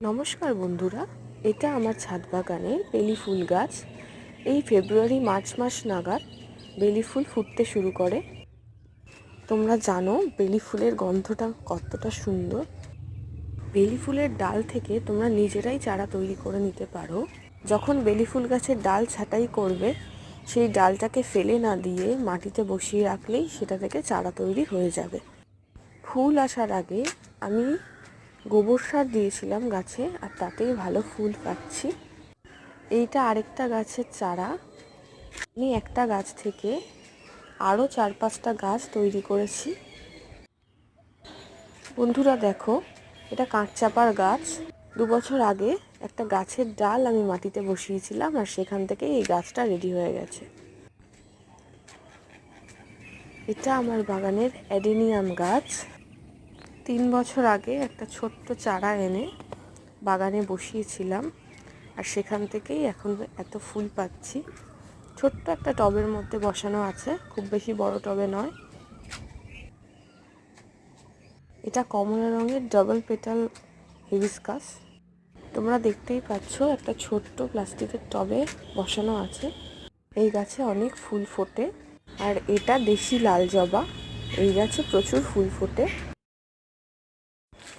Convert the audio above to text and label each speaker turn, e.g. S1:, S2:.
S1: নমস্কার বন্ধুরা, এটা আমার ছাদ বাগানের বেলি ফুল গাছ। এই ফেব্রুয়ারি মার্চ মাস নাগাদ বেলি ফুল ফুটতে শুরু করে। তোমরা জানো বেলি ফুলের গন্ধটা কতটা সুন্দর। বেলি ফুলের ডাল থেকে তোমরা নিজেরাই চারা তৈরি করে নিতে পারো। যখন বেলি ফুল গাছের ডাল ছাঁটাই করবে, সেই ডালটাকে ফেলে না দিয়ে মাটিতে বসিয়ে রাখলেই সেটা থেকে চারা তৈরি হয়ে যাবে। ফুল আসার আগে আমি গোবর সার দিয়েছিলাম গাছে, আর তাতেই ভালো ফুল পাচ্ছি। এইটা আরেকটা গাছের চারা। আমি একটা গাছ থেকে আরও চার পাঁচটা গাছ তৈরি করেছি। বন্ধুরা দেখো, এটা কাঁচচাপার গাছ। দু বছর আগে একটা গাছের ডাল আমি মাটিতে বসিয়েছিলাম, আর সেখান থেকে এই গাছটা রেডি হয়ে গেছে। এটা আমার বাগানের অ্যাডেনিয়াম গাছ। তিন বছর আগে একটা ছোট্ট চারা এনে বাগানে বসিয়েছিলাম আর সেখান থেকেই এখন এত ফুল পাচ্ছি। ছোট্ট একটা টবের মধ্যে বসানো আছে, খুব বেশি বড় টবে নয়। এটা কমলা রঙের ডবল পেটাল হিবিসকাস। তোমরা দেখতেই পাচ্ছ একটা ছোট্ট প্লাস্টিকের টবে বসানো আছে। এই গাছে অনেক ফুল ফোটে আর এটা দেশি লাল জবা। এই গাছে প্রচুর ফুল ফোটে।